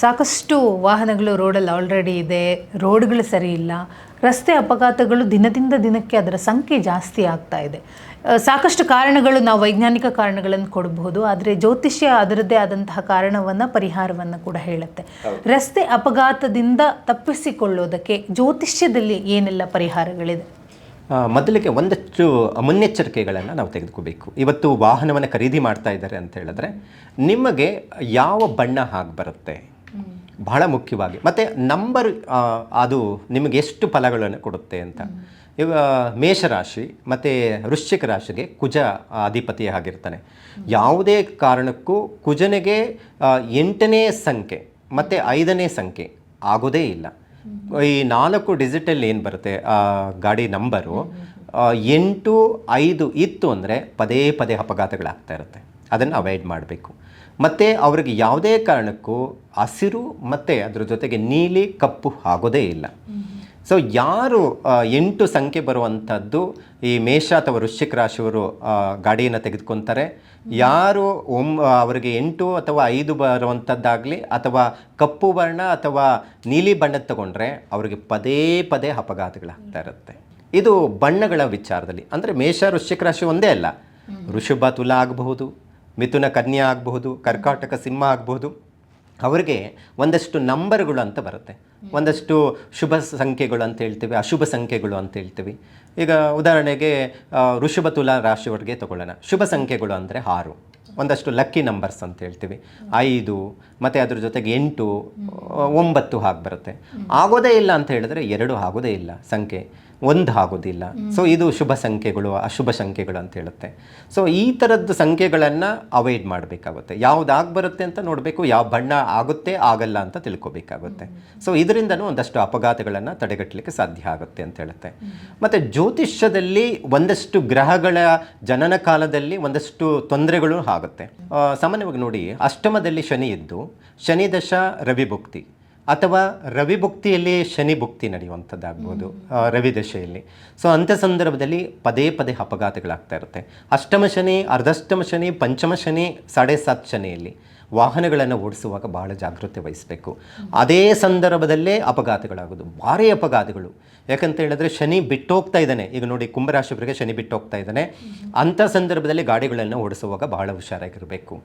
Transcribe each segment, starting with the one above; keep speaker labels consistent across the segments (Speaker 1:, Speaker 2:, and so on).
Speaker 1: ಸಾಕಷ್ಟು ವಾಹನಗಳು ರೋಡಲ್ಲಿ ಆಲ್ರೆಡಿ ಇದೆ ರೋಡ್ಗಳು ಸರಿ ಇಲ್ಲ ರಸ್ತೆ ಅಪಘಾತಗಳು ದಿನದಿಂದ ದಿನಕ್ಕೆ ಅದರ ಸಂಖ್ಯೆ ಜಾಸ್ತಿ ಆಗ್ತಾ ಇದೆ. ಸಾಕಷ್ಟು ಕಾರಣಗಳು ನಾವು ವೈಜ್ಞಾನಿಕ ಕಾರಣಗಳನ್ನು ಕೊಡಬಹುದು ಆದರೆ ಜ್ಯೋತಿಷ್ಯ ಅದರದ್ದೇ ಆದಂತಹ ಕಾರಣವನ್ನು ಪರಿಹಾರವನ್ನು ಕೂಡ ಹೇಳುತ್ತೆ. ರಸ್ತೆ ಅಪಘಾತದಿಂದ ತಪ್ಪಿಸಿಕೊಳ್ಳೋದಕ್ಕೆ ಜ್ಯೋತಿಷ್ಯದಲ್ಲಿ ಏನೆಲ್ಲ ಪರಿಹಾರಗಳಿದೆ?
Speaker 2: ಮೊದಲಿಗೆ ಒಂದಷ್ಟು ಮುನ್ನೆಚ್ಚರಿಕೆಗಳನ್ನು ನಾವು ತೆಗೆದುಕೋಬೇಕು. ಇವತ್ತು ವಾಹನವನ್ನು ಖರೀದಿ ಮಾಡ್ತಾ ಇದ್ದಾರೆ ಅಂತ ಹೇಳಿದ್ರೆ ನಿಮಗೆ ಯಾವ ಬಣ್ಣ ಹಾಗೆ ಬರುತ್ತೆ? ಬಹಳ ಮುಖ್ಯವಾಗಿ. ಮತ್ತು ನಂಬರ್ ಅದು ನಿಮಗೆ ಎಷ್ಟು ಫಲಗಳನ್ನು ಕೊಡುತ್ತೆ ಅಂತ. ಇವ, ಮೇಷರಾಶಿ, ಮತ್ತು ವೃಶ್ಚಿಕ ರಾಶಿಗೆ ಕುಜ ಅಧಿಪತಿ ಆಗಿರ್ತಾನೆ. ಯಾವುದೇ ಕಾರಣಕ್ಕೂ ಕುಜನಿಗೆ ಎಂಟನೇ ಸಂಖ್ಯೆ, ಮತ್ತು ಐದನೇ ಸಂಖ್ಯೆ ಆಗೋದೇ ಇಲ್ಲ. ಈ ನಾಲ್ಕು ಡಿಜಿಟಲ್ ಏನು ಬರುತ್ತೆ ಗಾಡಿ ನಂಬರು ಎಂಟು, ಐದು ಇತ್ತು ಅಂದರೆ ಪದೇ ಪದೇ ಅಪಘಾತಗಳಾಗ್ತಾ ಇರುತ್ತೆ. ಅದನ್ನು ಅವಾಯ್ಡ್ ಮಾಡಬೇಕು. ಮತ್ತು ಅವ್ರಿಗೆ ಯಾವುದೇ ಕಾರಣಕ್ಕೂ ಹಸಿರು ಮತ್ತು ಅದ್ರ ಜೊತೆಗೆ ನೀಲಿ ಕಪ್ಪು ಆಗೋದೇ ಇಲ್ಲ. ಸೊ ಯಾರು ಎಂಟು ಸಂಖ್ಯೆ ಬರುವಂಥದ್ದು ಈ ಮೇಷ ಅಥವಾ ವೃಶ್ಚಿಕ ರಾಶಿಯವರು ಗಾಡಿಯನ್ನು ತೆಗೆದುಕೊತಾರೆ. ಯಾರು ಒಮ್ ಅವರಿಗೆ ಎಂಟು ಅಥವಾ ಐದು ಬರುವಂಥದ್ದಾಗಲಿ ಅಥವಾ ಕಪ್ಪು ಬಣ್ಣ ಅಥವಾ ನೀಲಿ ಬಣ್ಣದ ತಗೊಂಡ್ರೆ ಅವರಿಗೆ ಪದೇ ಪದೇ ಅಪಘಾತಗಳಾಗ್ತಾ ಇರುತ್ತೆ. ಇದು ಬಣ್ಣಗಳ ವಿಚಾರದಲ್ಲಿ. ಅಂದರೆ ಮೇಷ ವೃಶ್ಚಿಕ ರಾಶಿ ಒಂದೇ ಅಲ್ಲ. ಋಷಭ ತುಲ ಆಗಬಹುದು ಮಿಥುನ ಕನ್ಯಾ ಆಗಬಹುದು ಕರ್ಕಾಟಕ ಸಿಂಹ ಆಗಬಹುದು ಅವರಿಗೆ ಒಂದಷ್ಟು ನಂಬರ್ಗಳು ಅಂತ ಬರುತ್ತೆ. ಒಂದಷ್ಟು ಶುಭ ಸಂಖ್ಯೆಗಳು ಅಂತ ಹೇಳ್ತೀವಿ ಅಶುಭ ಸಂಖ್ಯೆಗಳು ಅಂತ ಹೇಳ್ತೀವಿ. ಈಗ ಉದಾಹರಣೆಗೆ ಋಷಭ ತುಲಾ ರಾಶಿಯವರಿಗೆ ತಗೊಳ್ಳೋಣ. ಶುಭ ಸಂಖ್ಯೆಗಳು ಅಂದರೆ ಆರು. ಒಂದಷ್ಟು ಲಕ್ಕಿ ನಂಬರ್ಸ್ ಅಂತ ಹೇಳ್ತೀವಿ. ಐದು ಮತ್ತು ಅದ್ರ ಜೊತೆಗೆ ಎಂಟು ಒಂಬತ್ತು ಹಾಗೆ ಬರುತ್ತೆ. ಆಗೋದೇ ಇಲ್ಲ ಅಂತ ಹೇಳಿದ್ರೆ ಎರಡು ಆಗೋದೇ ಇಲ್ಲ ಸಂಖ್ಯೆ. ಒಂದು ಆಗೋದಿಲ್ಲ ಸೊ ಇದು ಶುಭ ಸಂಖ್ಯೆಗಳು, ಅಶುಭ ಸಂಖ್ಯೆಗಳು ಅಂತ ಹೇಳುತ್ತೆ. ಸೊ ಈ ಥರದ್ದು ಸಂಖ್ಯೆಗಳನ್ನು ಅವಾಯ್ಡ್ ಮಾಡಬೇಕಾಗುತ್ತೆ. ಯಾವುದಾಗಿ ಬರುತ್ತೆ ಅಂತ ನೋಡಬೇಕು, ಯಾವ ಬಣ್ಣ ಆಗುತ್ತೆ, ಆಗಲ್ಲ ಅಂತ ತಿಳ್ಕೊಬೇಕಾಗುತ್ತೆ. ಸೊ ಇದರಿಂದನೂ ಒಂದಷ್ಟು ಅಪಘಾತಗಳನ್ನು ತಡೆಗಟ್ಟಲಿಕ್ಕೆ ಸಾಧ್ಯ ಆಗುತ್ತೆ ಅಂತ ಹೇಳುತ್ತೆ. ಮತ್ತು ಜ್ಯೋತಿಷ್ಯದಲ್ಲಿ ಒಂದಷ್ಟು ಗ್ರಹಗಳ ಜನನ ಕಾಲದಲ್ಲಿ ಒಂದಷ್ಟು ತೊಂದರೆಗಳು ಆಗುತ್ತೆ. ಸಾಮಾನ್ಯವಾಗಿ ನೋಡಿ, ಅಷ್ಟಮದಲ್ಲಿ ಶನಿ ಇದ್ದು ಶನಿ ದಶ ರವಿ ಭುಕ್ತಿ ಅಥವಾ ರವಿ ಭುಕ್ತಿಯಲ್ಲಿ ಶನಿ ಭುಕ್ತಿ ನಡೆಯುವಂಥದ್ದಾಗ್ಬೋದು ರವಿ ದಶೆಯಲ್ಲಿ. ಸೊ ಅಂಥ ಸಂದರ್ಭದಲ್ಲಿ ಪದೇ ಪದೇ ಅಪಘಾತಗಳಾಗ್ತಾ ಇರುತ್ತೆ. ಅಷ್ಟಮ ಶನಿ ಅರ್ಧಷ್ಟಮ ಶನಿ ಪಂಚಮ ಶನಿ ಸಾಡೆ ಸಾತ್ ಶನಿಯಲ್ಲಿ. ವಾಹನಗಳನ್ನು ಓಡಿಸುವಾಗ ಭಾಳ ಜಾಗೃತೆ ವಹಿಸಬೇಕು. ಅದೇ ಸಂದರ್ಭದಲ್ಲೇ ಅಪಘಾತಗಳಾಗೋದು, ಭಾರಿ ಅಪಘಾತಗಳು. ಯಾಕಂತ ಹೇಳಿದ್ರೆ ಶನಿ ಬಿಟ್ಟೋಗ್ತಾ ಇದ್ದಾನೆ. ಈಗ ನೋಡಿ ಕುಂಭರಾಶಿಯವರಿಗೆ ಶನಿ ಬಿಟ್ಟೋಗ್ತಾ ಇದ್ದಾನೆ. ಅಂಥ ಸಂದರ್ಭದಲ್ಲಿ ಗಾಡಿಗಳನ್ನು ಓಡಿಸುವಾಗ ಬಹಳ ಹುಷಾರಾಗಿರಬೇಕು.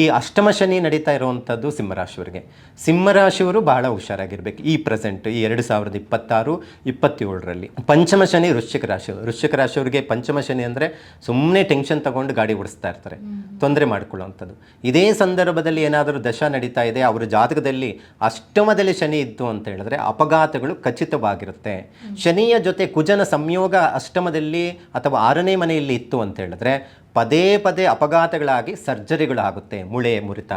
Speaker 2: ಈ ಅಷ್ಟಮ ಶನಿ ನಡೀತಾ ಇರುವಂಥದ್ದು ಸಿಂಹರಾಶಿಯವರಿಗೆ. ಸಿಂಹರಾಶಿಯವರು ಬಹಳ ಹುಷಾರಾಗಿರಬೇಕು. ಈ ಪ್ರೆಸೆಂಟ್, ಈ ಎರಡು ಸಾವಿರದ ಇಪ್ಪತ್ತಾರು, ಇಪ್ಪತ್ತೇಳರಲ್ಲಿ. ಪಂಚಮ ಶನಿ ವೃಶ್ಚಿಕ ರಾಶಿ, ವೃಶ್ಚಿಕ ರಾಶಿಯವರಿಗೆ ಪಂಚಮ ಶನಿ ಅಂದರೆ ಸುಮ್ಮನೆ ಟೆನ್ಷನ್ ತಗೊಂಡು ಗಾಡಿ ಓಡಿಸ್ತಾ ಇರ್ತಾರೆ. ತೊಂದರೆ ಮಾಡ್ಕೊಳ್ಳೋವಂಥದ್ದು. ಇದೇ ಸಂದರ್ಭದಲ್ಲಿ ಏನಾದರೂ ದಶ ನಡೀತಾ ಇದೆ, ಅವರ ಜಾತಕದಲ್ಲಿ ಅಷ್ಟಮದಲ್ಲಿ ಶನಿ ಇತ್ತು ಅಂತ ಹೇಳಿದ್ರೆ ಅಪಘಾತಗಳು ಖಚಿತವಾಗಿರುತ್ತೆ. ಶನಿಯ ಜೊತೆ ಕುಜನ ಸಂಯೋಗ ಅಷ್ಟಮದಲ್ಲಿ ಅಥವಾ ಆರನೇ ಮನೆಯಲ್ಲಿ ಇತ್ತು ಅಂತ ಹೇಳಿದ್ರೆ ಪದೇ ಪದೇ ಅಪಘಾತಗಳಾಗಿ ಸರ್ಜರಿಗಳಾಗುತ್ತೆ, ಮುಳೆ, ಮುರಿತ.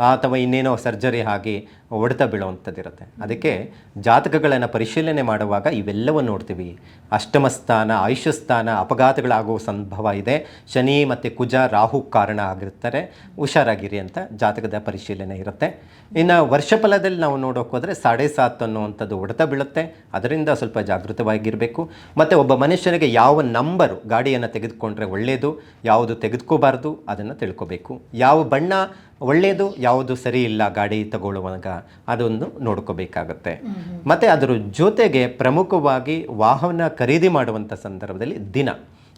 Speaker 2: ಅಥವಾ ಇನ್ನೇನೋ ಸರ್ಜರಿ ಆಗಿ ಹೊಡೆತ ಬೀಳುವಂಥದ್ದಿರುತ್ತೆ. ಅದಕ್ಕೆ ಜಾತಕಗಳನ್ನು ಪರಿಶೀಲನೆ ಮಾಡುವಾಗ ಇವೆಲ್ಲವನ್ನು ನೋಡ್ತೀವಿ. ಅಷ್ಟಮ ಸ್ಥಾನ, ಆಯುಷ್ಯ ಸ್ಥಾನ, ಅಪಘಾತಗಳಾಗುವ ಸಂಭವ ಇದೆ. ಶನಿ ಮತ್ತು ಕುಜ, ರಾಹು ಕಾರಣ ಆಗಿರ್ತಾರೆ. ಹುಷಾರಾಗಿರಿ ಅಂತ ಜಾತಕದ ಪರಿಶೀಲನೆ ಇರುತ್ತೆ. ಇನ್ನು ವರ್ಷಫಲದಲ್ಲಿ ನಾವು ನೋಡೋಕೆ ಹೋದರೆ ಸಾಡೆ ಸಾತ್ ಅನ್ನುವಂಥದ್ದು ಹೊಡೆತ ಬೀಳುತ್ತೆ. ಅದರಿಂದ ಸ್ವಲ್ಪ ಜಾಗೃತವಾಗಿರಬೇಕು. ಮತ್ತು ಒಬ್ಬ ಮನುಷ್ಯನಿಗೆ ಯಾವ ನಂಬರು ಗಾಡಿಯನ್ನು ತೆಗೆದುಕೊಂಡ್ರೆ ಒಳ್ಳೆಯದು ಯಾವುದು ತೆಗೆದುಕೋಬಾರ್ದು ಅದನ್ನು ತಿಳ್ಕೋಬೇಕು. ಯಾವ ಬಣ್ಣ ಒಳ್ಳೆಯದು, ಯಾವುದು ಸರಿ ಇಲ್ಲ, ಗಾಡಿ ತಗೊಳ್ಳುವಾಗ ಅದೊಂದು ನೋಡ್ಕೋಬೇಕಾಗತ್ತೆ. ಮತ್ತು ಅದರ ಜೊತೆಗೆ ಪ್ರಮುಖವಾಗಿ ವಾಹನ ಖರೀದಿ ಮಾಡುವಂಥ ಸಂದರ್ಭದಲ್ಲಿ ದಿನ.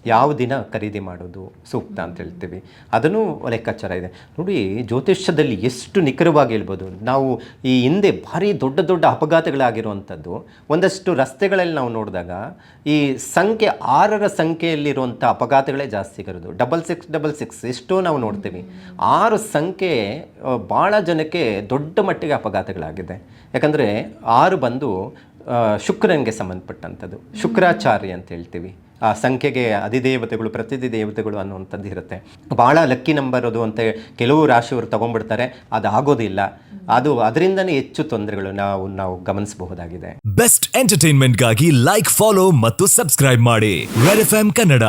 Speaker 2: ಯಾವ ದಿನ ಖರೀದಿ ಮಾಡೋದು ಸೂಕ್ತ ಅಂತ ಹೇಳ್ತೀವಿ. ಅದನ್ನು ಲೆಕ್ಕಾಚಾರ ಇದೆ. ನೋಡಿ, ಜ್ಯೋತಿಷ್ಯದಲ್ಲಿ ಎಷ್ಟು ನಿಖರವಾಗಿ ಹೇಳ್ಬೋದು. ನಾವು ಈ ಹಿಂದೆ ಭಾರಿ ದೊಡ್ಡ ದೊಡ್ಡ ಅಪಘಾತಗಳಾಗಿರುವಂಥದ್ದು, ಒಂದಷ್ಟು ರಸ್ತೆಗಳಲ್ಲಿ ನಾವು ನೋಡಿದಾಗ ಈ ಸಂಖ್ಯೆ ಆರರ ಸಂಖ್ಯೆಯಲ್ಲಿರುವಂಥ ಅಪಘಾತಗಳೇ ಜಾಸ್ತಿ ಇರೋದು. ಡಬಲ್ ಸಿಕ್ಸ್ ಡಬಲ್ ಸಿಕ್ಸ್, ಎಷ್ಟೋ ನಾವು ನೋಡ್ತೀವಿ. ಆರು ಸಂಖ್ಯೆ ಭಾಳ ಜನಕ್ಕೆ ದೊಡ್ಡ ಮಟ್ಟಿಗೆ ಅಪಘಾತಗಳಾಗಿದೆ. ಯಾಕಂದರೆ ಆರು ಬಂದು ಶುಕ್ರನಿಗೆ ಸಂಬಂಧಪಟ್ಟಂಥದ್ದು. ಶುಕ್ರಾಚಾರ್ಯ ಅಂತ ಹೇಳ್ತೀವಿ. ಆ ಸಂಖ್ಯೆಗೆ ಅಧಿದೇವತೆಗಳು ಪ್ರತಿಧಿ ದೇವತೆಗಳು ಅನ್ನುವಂಥದ್ದು ಇರುತ್ತೆ. ಭಾಳ ಲಕ್ಕಿ ನಂಬರ್ ಅದು ಅಂತ ಕೆಲವು ರಾಶಿಯವರು ತಗೊಂಡ್ಬಿಡ್ತಾರೆ. ಅದು ಆಗೋದಿಲ್ಲ. ಅದು ಅದರಿಂದನೇ ಹೆಚ್ಚು ತೊಂದರೆಗಳು ನಾವು ನಾವು ಗಮನಿಸಬಹುದಾಗಿದೆ.
Speaker 3: ಬೆಸ್ಟ್ ಎಂಟರ್ಟೈನ್ಮೆಂಟ್ಗಾಗಿ ಲೈಕ್ ಫಾಲೋ ಮತ್ತು ಸಬ್ಸ್ಕ್ರೈಬ್ ಮಾಡಿ. ಕನ್ನಡ